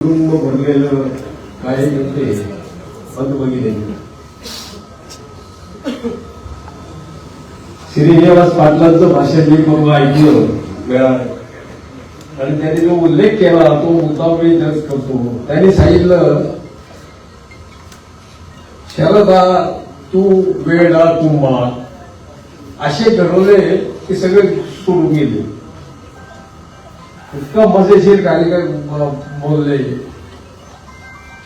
कुटुंब भरलेलं काय ते बंद बघितले. श्रीनिवास पाटलांचं भाषण मी करून ऐकलं. वेळा. आणि त्यांनी जो उल्लेख केला तो मुद्दा मी जज करतो. त्यांनी सांगितलं शरदा तू वेळा तू मा. असे ठरवले की सगळे सोडून गेले. इतका मजेशीर कार्यक्रम बोलले.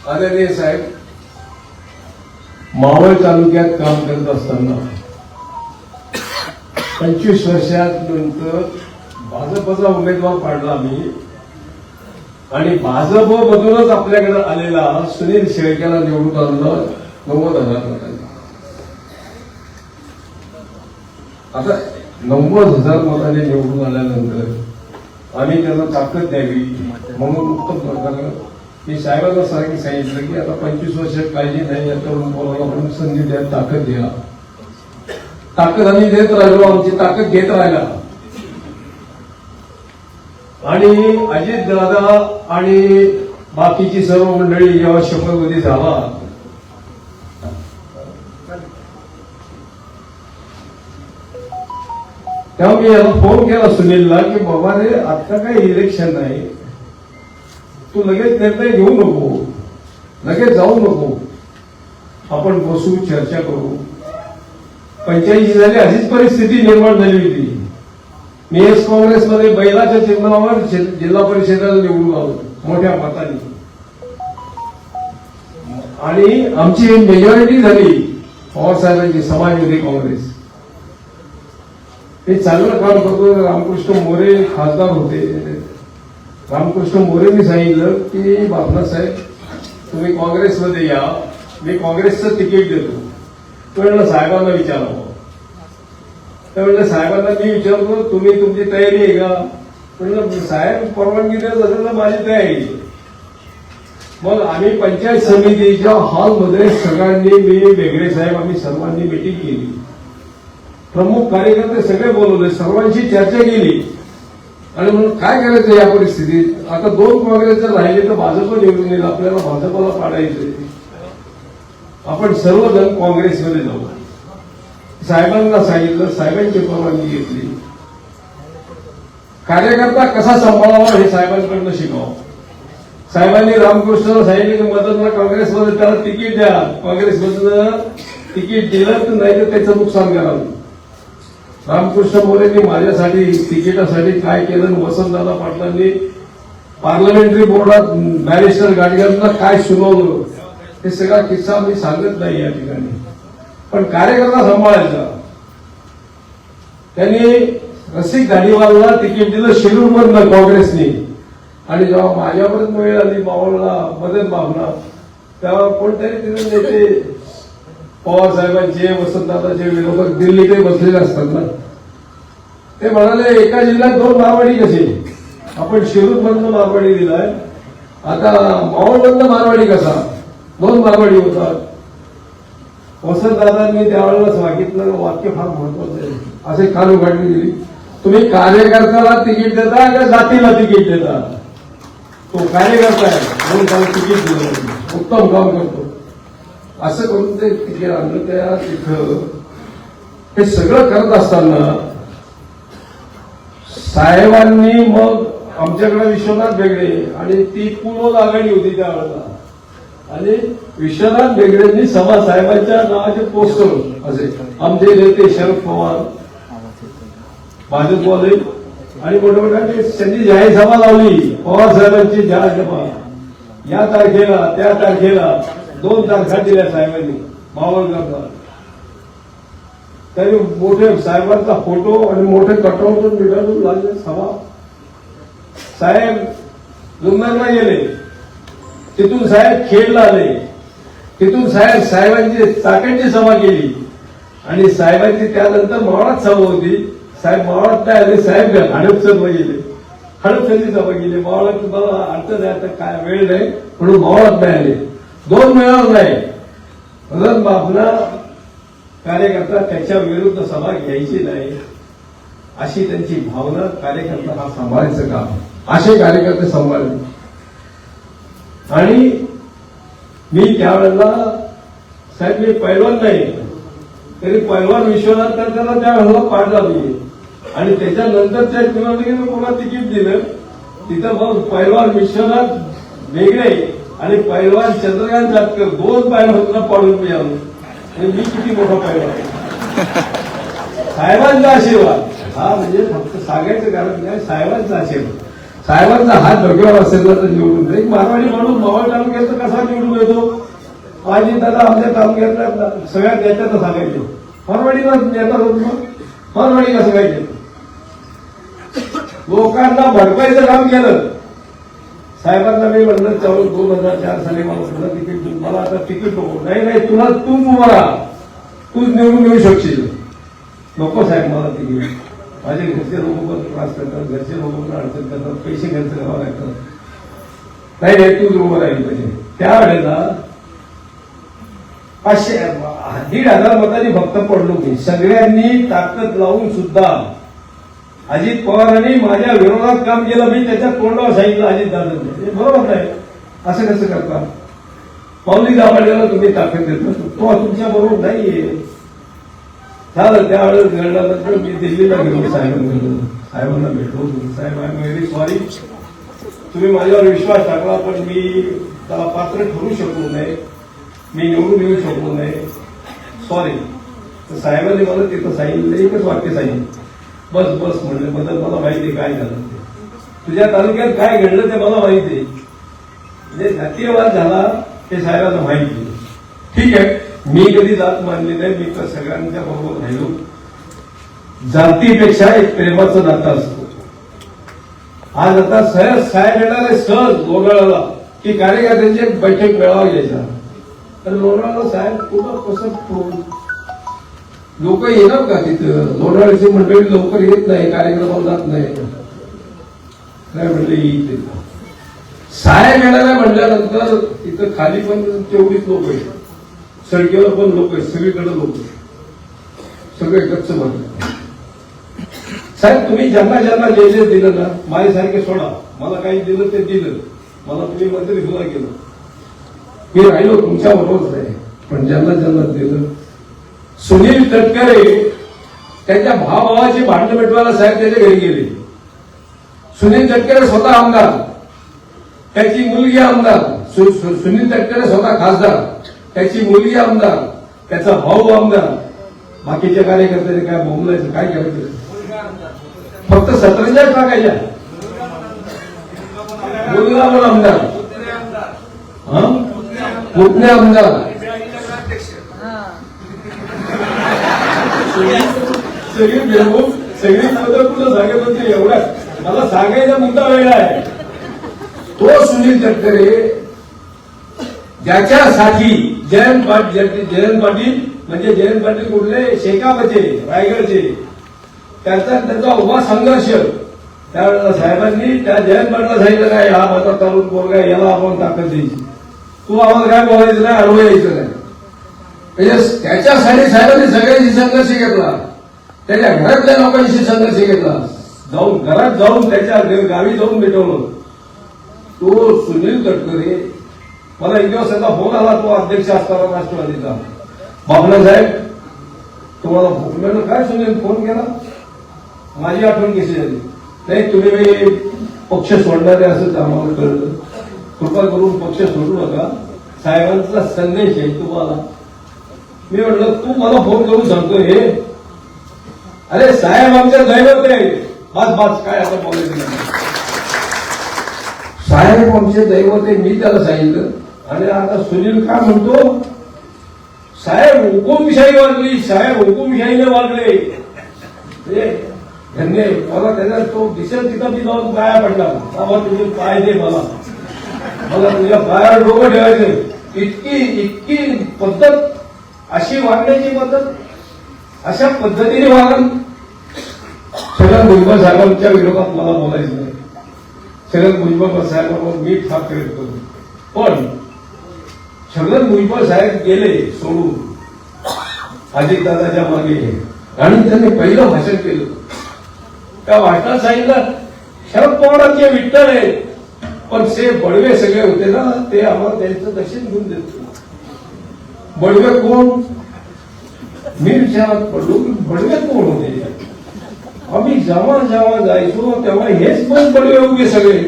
आदरणीय साहेब मावळ तालुक्यात काम करत असताना पंचवीस वर्षात नंतर भाजपचा उमेदवार पाडला मी. आणि भाजप मधूनच आपल्याकडे आलेला सुनील शेळक्याला निवडून आणलं नव्वद हजार मतांनी आता नव्वद हजार मतांनी निवडून आल्यानंतर आम्ही त्यांना ताकद द्यावी. म्हणून उत्तम प्रकारे मी साहेबांना सांगितलं सांगितलं की आता पंचवीस वर्षात काळजी नाही या तरुण पोराला म्हणून संधी द्या ताकद द्या. ताकद आम्ही देत राहिलो आमची ताकद घेत राहिला. आणि अजित दादा आणि बाकीची सर्व मंडळी जेव्हा शपथविधी झाला तेव्हा मी याला फोन केला सुनीलला की बाबा रे आता काही इलेक्शन नाही. तू लगेच निर्णय घेऊ नको. लगेच जाऊ नको. आपण बसू चर्चा करू. पंच्याऐंशी झाली अशीच परिस्थिती निर्माण झाली होती. मी एस काँग्रेसमध्ये बैलाच्या चिन्हावर जिल्हा परिषदेला निवडून आलो मोठ्या मताने. आणि आमची मेजॉरिटी झाली पवार साहेबांची समाजवादी काँग्रेस. हे चांगलं काम करतो रामकृष्ण मोरे खासदार होते. रामकृष्ण मोरेंनी सांगितलं की बापना साहेब तुम्ही काँग्रेसमध्ये या मी काँग्रेसचं तिकीट देतो. तो म्हणलं साहेबांना विचारावं. तर म्हणलं साहेबांना मी विचारतो तुम्ही तुमची तयारी आहे का? म्हणलं साहेब परवानगी देत असेल तर माझी तयारी मग आम्ही पंचायत समितीच्या हॉलमध्ये सगळ्यांनी मी वेगळे साहेब आम्ही सर्वांनी मिटिंग केली. प्रमुख कार्यकर्ते सगळे बोलवले सर्वांशी चर्चा केली. आणि म्हणून काय करायचं या परिस्थितीत? आता दोन काँग्रेस जर राहिले तर भाजप निवडून येईल आपल्याला भाजपला पाडायचं आपण सर्वजण काँग्रेसमध्ये जाऊ. साहेबांना सांगितलं साहेबांची परवानगी घेतली. कार्यकर्ता कसा सांभाळावा हे साहेबांकडनं शिकावं. साहेबांनी रामकृष्णाला सांगितलं की मदतला काँग्रेसमध्ये त्याला तिकीट द्या. काँग्रेसमधनं तिकीट दिलं तर नाही तर त्याचं नुकसान करावं. रामकृष्ण मोरेंनी माझ्यासाठी तिकिटासाठी काय केलं वसंतदादा पाटलांनी पार्लमेंटरी बोर्डात बॅरिस्टर गाडगेंना काय सुनावलं? हे सगळा किस्सा मी सांगत नाही या ठिकाणी. पण कार्यकर्ता सांभाळायचा. त्यांनी रसिक गाडीवाला तिकीट दिलं शिरूरमधनं काँग्रेसने. आणि जेव्हा माझ्यापर्यंत वेळ आली मावळला मदत भावना तेव्हा कोणतरी तिथे नेते पवारसाहेबांचे वसंतदादाचे विरोधक दिल्लीकडे बसलेले असतात ना. ते म्हणाले एका जिल्ह्यात दोन मारवाडी कसे? आपण शिरूर बंद मारवाडी दिलाय. आता मावळ बंद मारवाडी कसा? दोन मारवाडी होतात. वसंतदादांनी त्यावेळेला सांगितलं वाक्य फार महत्वाचं आहे. असे कान उघडणी दिली. तुम्ही कार्यकर्त्याला तिकीट देता का जातीला तिकीट देता? तो कार्यकर्ता आहे. म्हणून त्याला तिकीट दिलं. उत्तम काम करतो. असं करून ते तिथे आणलं त्या तिथं हे सगळं करत असताना साहेबांनी मग आमच्याकडे विश्वनाथ बेगडे आणि ती पूर्व आघाडी होती त्यावेळेला आणि विश्वनाथ बेगडेंनी सभा साहेबांच्या नावाचे पोस्टर असे आमचे नेते शरद पवार भाजपवाले आणि मोठ्या मोठ्या त्यांनी जाहीर सभा लावली पवार साहेबांची जाहीर सभा. या तारखेला त्या तारखेला दोन तारखा दिल्या साहेबांनी मावळगावला त्यांनी मोठे साहेबांचा फोटो आणि मोठे कटआउट निघालून लागले सभा. साहेब जुन्नरला गेले. तिथून साहेब खेडला आले. तिथून साहेब साहेबांची चाकणची सभा केली. आणि साहेबांची त्यानंतर मावळात सभा होती. साहेब मावळात काय आले? साहेब हडपसरला गेले. हडपसरची सभा केली. मावळात तुम्हाला अडचण आहे आता काय वेळ नाही म्हणून मावळात नाही आले. दोन मिळणार नाही. म्हणून बापना कार्यकर्ता त्याच्या विरुद्ध सभा घ्यायची नाही. अशी त्यांची भावना कार्यकर्ता हा सांभाळायचं काम. असे कार्यकर्ते सांभाळले. आणि मी त्यावेळेला साहेब मी पैलवान नाही. तरी पैलवान विश्वनाथ तर त्याला त्या वेळेला पाडला आणि त्याच्यानंतरच्या निवडणुकीनं कोणा तिकीट दिलं? तिथं मग पैलवान विश्वनाथ वेगळे. आणि पैलवान चंद्रकांत जातकर दोन पैलवानला पाडून मी आलो मी किती मोठा पैलवान आहे. साहेबांचा आशीर्वाद. हा म्हणजे फक्त सांगायचं कारण नाही साहेबांचा आशीर्वाद. साहेबांचा हात डोक्यावर असेल तर निवडून जाईल. एक मारवाडी माणूस मावळ तालुक्यात कसा निवडून येतो? माझी दादा आमच्या तालुक्यातल्या सगळ्यात नेत्याचं सांगायचो. मारवाडीला नेता होतो मग मारवाडी कसं काय केलं लोकांना भडकायचं काम केलं. साहेबांना मी म्हणलं चौद दोन हजार चार साली मला तुला तिकीट देऊन मला आता तिकीट नको. नाही नाही तुला तू उभा तूच निवडून येऊ शकशील. नको साहेब मला तिकीट. माझे घरचे लोक पण त्रास करतात घरचे लोक पण अडचण करतात पैसे खर्च करावा लागतात. नाही नाही तूच उभं राहील पाहिजे. त्यावेळेला पाचशे दीड हजार मतांनी फक्त पडलो मी. सगळ्यांनी ताकद लावून सुद्धा अजित पवारांनी माझ्या विरोधात काम केलं मी त्याच्या तोंडावर सांगितलं अजित दादा बरोबर नाही. असं कसं करता? पावली दाबाड्याला तुम्ही ताकद देतो. तो तुमच्या बरोबर नाहीये. झालं त्यावेळेस घडल्यानंतर मी दिल्लीला गेलो साहेबांकडे साहेबांना भेटलो. साहेब आय एम व्हेरी सॉरी तुम्ही माझ्यावर विश्वास टाकला पण मी त्याला पात्र ठरू शकलो नाही. मी निवडून येऊ शकलो नाही. सॉरी तर साहेबांनी मला तिथं सांगितलं एकच वाक्य सांगितलं. बस बस म्हणले बदल मला माहिती आहे काय झालं. तुझ्या तालुक्यात काय घडलं ते मला माहिती आहे. म्हणजे जातीयवाद झाला हे साहेबांना माहिती आहे. ठीक आहे मी कधी जात मानली नाही मी तर सगळ्यांच्या बरोबर राहिलो. जातीपेक्षा एक प्रेमाचं नातं असतो. आज आता सहज साहेब येणार आहे सहज लोणाळ्याला की कार्यकर्त्यांची एक बैठक मेळावा घ्यायचा. तर लोणाळ्याला साहेब कुठं कसं लोक येणार का तिथं? लोणावळ्याची मंडळी लवकर येत नाही कार्यक्रमाला जात नाही. काय म्हणले येईल साहेब येणाऱ्या म्हटल्यानंतर तिथं खाली पण तेवढीच लोक आहेत. सडकेवर पण लोक आहेत सगळीकडे लोक आहेत. सगळे गच्च बनले साहेब तुम्ही ज्यांना ज्यांना जे जे दिलं ना माझ्यासारखे सोडा. मला काही दिलं ते दिलं. मला तुम्ही मंत्री सुद्धा केलं. मी राहिलो तुमच्या बरोबरच आहे. पण ज्यांना ज्यांना दिलं सुनील तटकरे त्यांच्या भावाभावाची भांडण मिटवायला साहेब त्याच्या घरी गेले. सुनील तटकरे स्वतः आमदार. त्याची मुलगी आमदार. सु- सु- सुनील तटकरे स्वतः खासदार. त्याची मुलगी आमदार. त्याचा भाऊ आमदार. बाकीच्या कार्यकर्त्यांनी काय बोंबलायचं काय करायचं? फक्त सतरंजा टाकायच्या मुलगा पण आमदार. पुतणे आमदार. सगळी मिळवून सगळी पत्र तुला सांगत एवढ्या मला सांगायचा मुद्दा वेगळा आहे तो सुनील तटकरे ज्याच्यासाठी जयंत पाटील जयंत पाटील म्हणजे जयंत पाटील कुठले शेकापचे रायगडचे त्याचा त्याचा उभा संघर्ष त्यावेळेला साहेबांनी त्या जयंत पाटला सांगितलं काय हा माझा तरुण पोरगा याला आपण ताकद द्यायची तू आम्हाला काय बोलायचं नाही अडवं यायचं नाही. म्हणजे त्याच्यासाठी साहेबांनी सगळ्यांशी संघर्ष घेतला. त्याच्या घरातल्या लोकांशी संघर्ष घेतला. जाऊन घरात जाऊन त्याच्या गावी जाऊन भेटवलं. तो सुनील तटकरे मला एक दिवस त्याचा फोन आला तो अध्यक्ष असताना राष्ट्रवादीचा. बाबला साहेब तुम्हाला म्हणलं काय सुनील फोन केला? माझी आठवण कशी झाली? नाही तुम्ही पक्ष सोडणारे असं आम्हाला कळलं. कृपा करून पक्ष सोडू नका. साहेबांचा संदेश आहे तुम्हाला. मी म्हटलं तू मला फोन करून सांगतो हे. अरे साहेब आमच्या दैवत आहे. बस बस काय आता बोलायचं साहेब आमचे दैवत आहे मी त्याला सांगितलं. आणि आता सुनील काय म्हणतो? साहेब हुकुमशाही वाढली साहेब हुकुमशाहीने वाढले हे, मला त्याच्यात तो दिसेल तिथं मी जाऊन पाया पडला. बाबा तुझे पाय दे मला. मला तुझ्या पायावर डोकं ठेवायचं इतकी इतकी पद्धत अशी वागण्याची पद्धत अशा पद्धतीने वागण शरद भुजबळ साहेबांच्या विरोधात मला बोलायचं नाही. शरद भुजबळ साहेबांवर मी ठाक करतो पण छगन भुजबळ साहेब गेले सोडून अजितदादाच्या मागे. आणि त्यांनी पहिलं भाषण केलं. त्या भाषणात सांगितलं शरद पवारांचे विठ्ठल आहे पण से बडवे सगळे होते ना ते आम्हाला त्यांचं दर्शन घेऊन देत बडवे कोण? मी विचारात पडलो की बडवे कोण होते? आम्ही जेव्हा जेव्हा जायचो तेव्हा हेच पण बडवे उभे सगळे.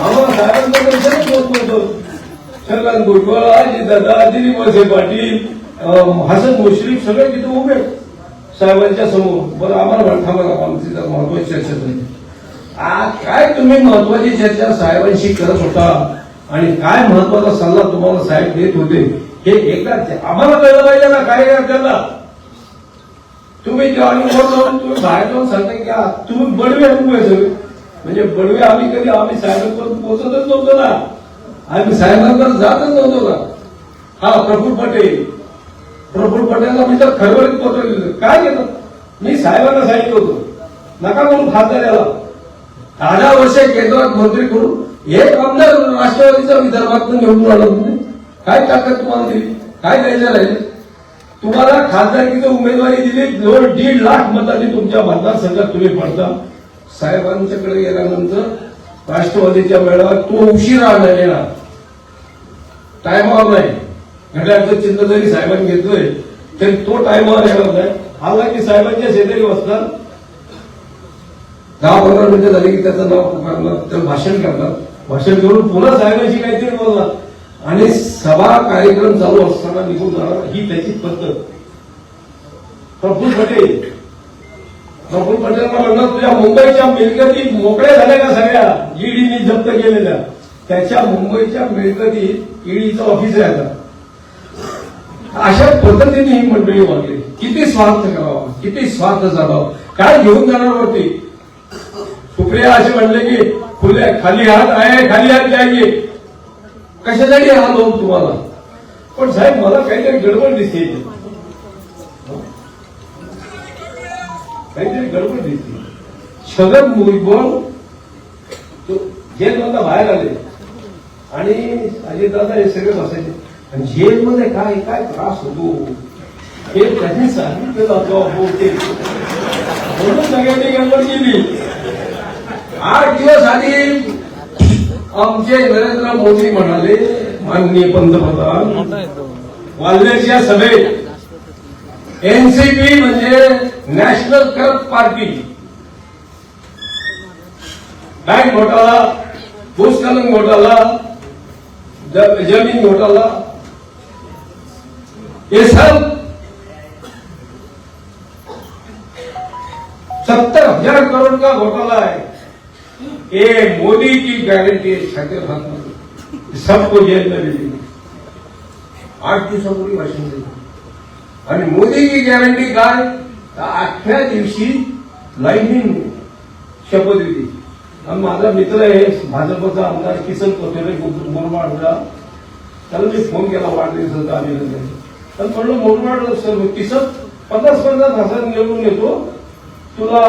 आम्हाला साहेबांचं दर्शनच होत नव्हतं. छगन भुजबळ आजी दादा दिलीप वसे पाटील हसन मुश्रीफ सगळे तिथे उभे. साहेबांच्या समोर. बरं आम्हाला म्हणता मला आमची महत्वाची चर्चा झाली. आज काय तुम्ही महत्वाची चर्चा साहेबांशी करत होता? आणि काय महत्त्वाचा सल्ला तुम्हाला साहेब देत होते हे एकदा आम्हाला कळलं पाहिजे ना कार्यकर्त्यांना तुम्ही जेव्हा तुम्ही बाहेर जाऊन सांगता की तुम्ही बडवे उभे सगळे. म्हणजे बडवे आम्ही कधी आम्ही साहेबांपर्यंत पोहोचतच नव्हतो ना. आम्ही साहेबांपर्यंत जातच नव्हतो ना. हा प्रफुल पटेल. प्रफुल पटेलला मी तर खरवडीत पत्र लिहिलं काय केलं? मी साहेबांना सांगितलं होतं. नका म्हणून खासदार याला दहा वर्ष केंद्रात मंत्री करून एक आमदार राष्ट्रवादीचा विदर्भात निवडून आला तुम्ही. काय ताकद तुम्हाला दिली? काय द्यायचं राहील? तुम्हाला खासदारकीची उमेदवारी दिली जवळ दीड लाख मतांनी तुमच्या मतदारसंघात तुम्ही पडता. साहेबांच्याकडे गेल्यानंतर राष्ट्रवादीच्या मेळाव्यात तो उशिरा आला येणार. टायमावर नाही. घड्याळचं चिन्ह जरी साहेबांनी घेतलंय तरी तो टायमावर येणार नाही. आला की साहेबांच्या शेजारी बसतात. दहा पंधरा मिनिटं झाली की त्याचं नाव पुकारणार त्याला भाषण करणार. भाषण करून पुन्हा साहेबांशी काहीतरी बोलला आणि सभा कार्यक्रम चालू असताना निघून जाणार ही त्याची पद्धत. प्रफुल्ल पटेल. प्रफुल्ल पटेलला म्हणणार तुझ्या मुंबईच्या मिळकती मोकळ्या झाल्या का सगळ्या? ईडीने जप्त केलेल्या. त्याच्या मुंबईच्या मिळकतीत ईडीचं ऑफिस आहे आता. अशा पद्धतीने ही मंडळी वागली. किती स्वार्थ करावा किती स्वार्थ साधावा काय घेऊन जाणार होते सुप्रिया असे म्हणले की खुले खाली हात आहे खाली हात जाईये. कशासाठी हा लोक तुम्हाला? पण साहेब मला काहीतरी गडबड दिसते काहीतरी गडबड दिसते. छगन भुजबळ तो बाहेर आले. आणि अजितदादा हे सगळे बसायचे. आणि जेलमध्ये काय काय त्रास होतो? हे त्यांनी सांगितलं जातं म्हणून सगळ्यांनी गडबड केली. आठ दिवस आधी आमचे नरेंद्र मोदी म्हणाले माननीय पंतप्रधान वाल्ल्याच्या सभेत एनसीपी म्हणजे नॅशनल करप्ट पार्टी बँक घोटाळा भूस्खलन घोटाळा जमीन घोटाळा. ये सब सत्तर हजार करोड़ का घोटाला है ये मोदी की गारंटी है छात्र हाथ में सबको जेल में भेजेंगे आठ दिवसापूर्वी भाषण दिलं आणि मोदीची गॅरंटी काय तर आठव्या दिवशी लाईनिंग शपथविधी आणि माझा मित्र आहे भाजपचा आमदार किसन कोथोरे मुरमाडला त्याला मी फोन केला वाढदिवसाचा अभिनंदन। तर म्हणलं मुरमाड सर किसन पन्नास पन्नास हजार निवडून येतो. तुला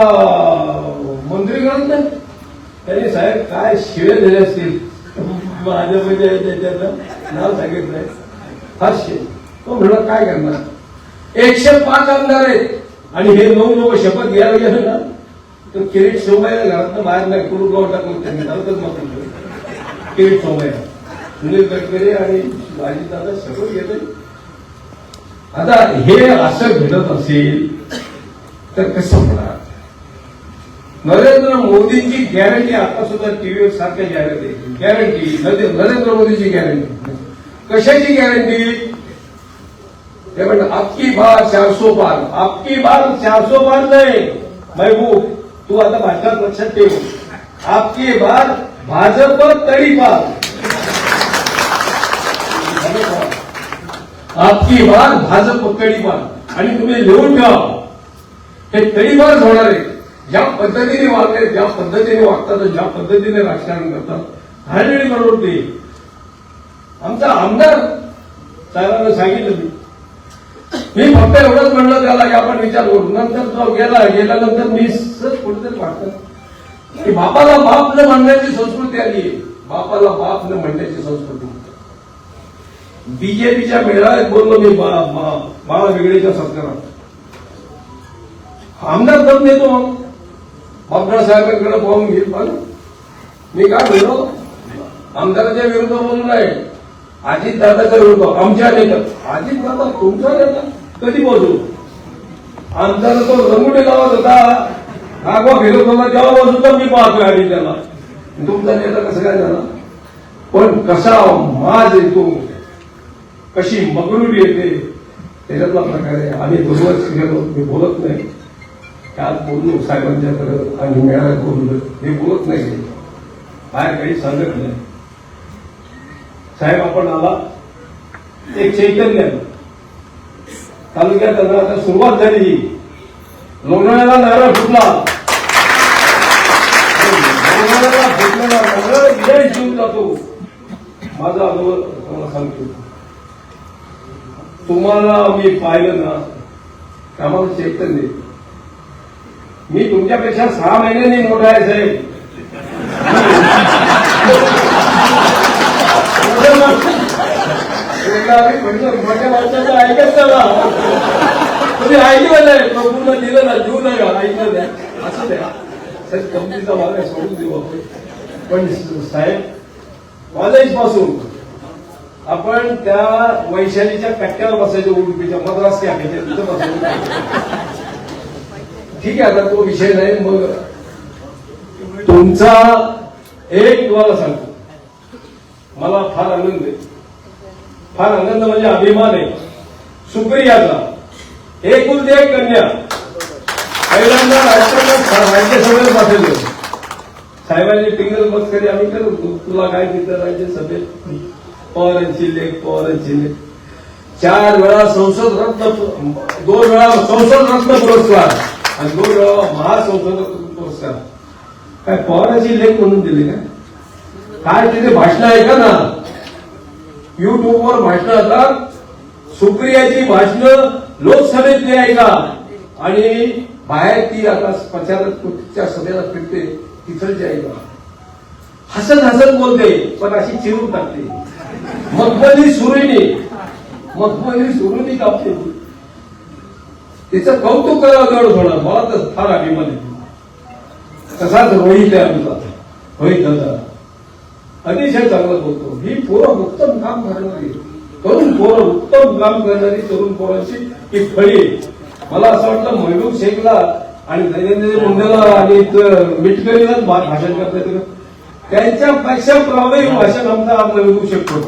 मंत्री करत नाही त्याने साहेब काय शिवे दिले असतील? भाजपच्या त्याच्यानं नाव सांगितलंय फारशे तो म्हणला काय करणार? एकशे पाच आमदार आहेत. आणि हे नऊ लोक शपथ घ्यायला गेलं ना तर किरीट सोमय्या घरातनं बाहेर नाही करून गाव टाकून त्यांनी घरातच मग किरीट सोमय्या. सुनील गडकरी आणि दादा शपथ घेतले आता हे असं घडत असेल तर कसं होणार? नरेंद्र मोदींची गॅरंटी आता सुद्धा टीव्हीवर सारख्या जाहिरात आहे गॅरंटी नरेंद्र मोदीची गॅरंटी कशाची गॅरंटी ते म्हणतात आपकी बार चारसो पार. आपकी बार चारसो पार नाही. महबूब तू आता भाषणात लक्षात ठेव. आपकी बार भाजप तडीपार आपकी बार भाजप तडीपार आणि तुम्ही लिहून ठेवा. हे तडीपारच होणार आहे. ज्या पद्धतीने वागले ज्या पद्धतीने वागतात ज्या पद्धतीने राजकारण करतात हरळी बरोबर ते आमचा आमदार साहेबांना सांगितलं मी. मी फक्त एवढंच म्हणलं त्याला की आपण विचार करू. नंतर तो गेला गेल्यानंतर मी सहज कुठेतरी वाटत की बापाला बाप न म्हणण्याची संस्कृती आली आहे. बापाला बाप न म्हणण्याची संस्कृती बीजेपीच्या मेळाव्यात बोललो मी बाळा वेगळेच्या सरकारात. आमदार दम देतो मग साहेबांकडे पाहून घेईल पण मी काय म्हणलो आमदाराच्या विरुद्ध बोललो नाही अजित दादाच्या विरुद्ध आमच्या नेत्या. अजित दादा तुमचा नेता कधी बोलू? आमचा तो रंगुटे गावात होता. नागवा फिरत होता तेव्हा बाजूचा मी पाहतोय आधी त्याला. तुमचा नेता कसं काय झाला? पण कसा माज येतो? कशी मगरूर येते? त्याच्यातला प्रकार आहे. आम्ही दुर्लक्ष मी बोलत नाही. त्यात बोललो साहेबांच्याकडे आणि मेळा बोललो. हे बोलत नाही बाहेर काही सांगत नाही. साहेब आपण आला. एक चैतन्य. तालुक्यात आता आता सुरुवात झाली. लोणाळ्याला नारळ फुटला. लोणाळ्याला फुटलेला नारळ विजय जीव जातो. माझा अनुभव तुम्हाला सांगतो. तुम्हाला मी पाहिलं ना की आम्हाला चैतन्य. मी तुमच्यापेक्षा सहा महिन्यांनी मोठा आहे साहेब. एकदा मोठ्या माणसाचं ऐकत चला तुम्ही ऐकलं नाही प्रभूला दिलं ना देऊ नाही ऐकलं नाही. असं द्या. साहेब कंपनीचा भाग आहे सोडून देऊ आपण. पण साहेब कॉलेजपासून आपण त्या वैशालीच्या कट्ट्यावर बसायचो उडपीच्या मद्रास कॅफेच्या तिथं बसायचं. ठीक आहे आता तो विषय नाही मग तुमचा एक तुम्हाला सांगतो. मला फार आनंद आहे. फार आनंद म्हणजे अभिमान आहे. सुप्रियाचा एकुलती एक कन्या. पहिल्यांदा राज्यसभेत पाठवले साहेबांनी टिंगल मस्करी आम्ही करू. तुला काय तिथं राज्यसभेत पवारांची लेख पवारांची लेख चार वेळा संसद रत्न दोन वेळा संसद रत्न पुरस्कार. आणि दोन वेळा पुरस्कार काय पवारांची लेख म्हणून दिले काय काय तिथे भाषण ऐका ना? युट्यूबवर भाषण आता सुप्रियाची भाषणं लोकसभेतली ऐका आणि बाहेर ती आता प्रचारच्या सभेला फिरते तिथलची ऐका हसत हसत बोलते पण अशी चिरून टाकते. मखमली सुरुनी मखमली सुरुनी कापते. तिचं कौतुक करावं तेवढं थोडं मला तर फार अभिमान येतो तसाच रोहित आहे आमचा. रोहित दादा अतिशय चांगला बोलतो. ही पोरं उत्तम काम करणारी तरुण पोरं उत्तम काम करणारी तरुण पोरांची ही फळी मला असं वाटतं महबूब शेखला आणि नरेंद्र मुंडेला आणि मिटकरीलाच भाषण करता येतं त्यांच्यापेक्षा प्रभावी भाषण आमचा महबूब शेख करतो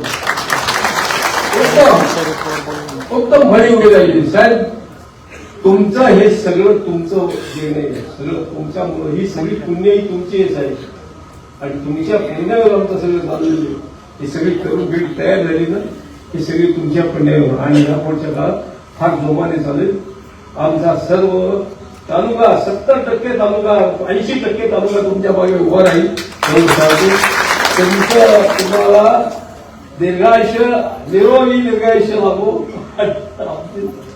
उत्तम. उत्तम फळी उभी राहिली. साहेब तुमचं हे सगळं तुमचं देणे आहे. सगळं तुमच्यामुळं ही सगळी पुण्य ही तुमची आहे. आणि तुमच्या पुण्यावर आमचं सगळं चाललेलं आहे. ही सगळी करून भेट तयार झाली ना ही सगळी तुमच्या पुण्यावर. आणि या पुढच्या काळात फार जोमाने चालेल. आमचा सर्व तालुका सत्तर टक्के तालुका ऐंशी टक्के तालुका तुमच्या मागे उभा राहील. म्हणून सांगतो तुमचं तुम्हाला दीर्घायुष्य निरोगी दीर्घायुष्य लाभो.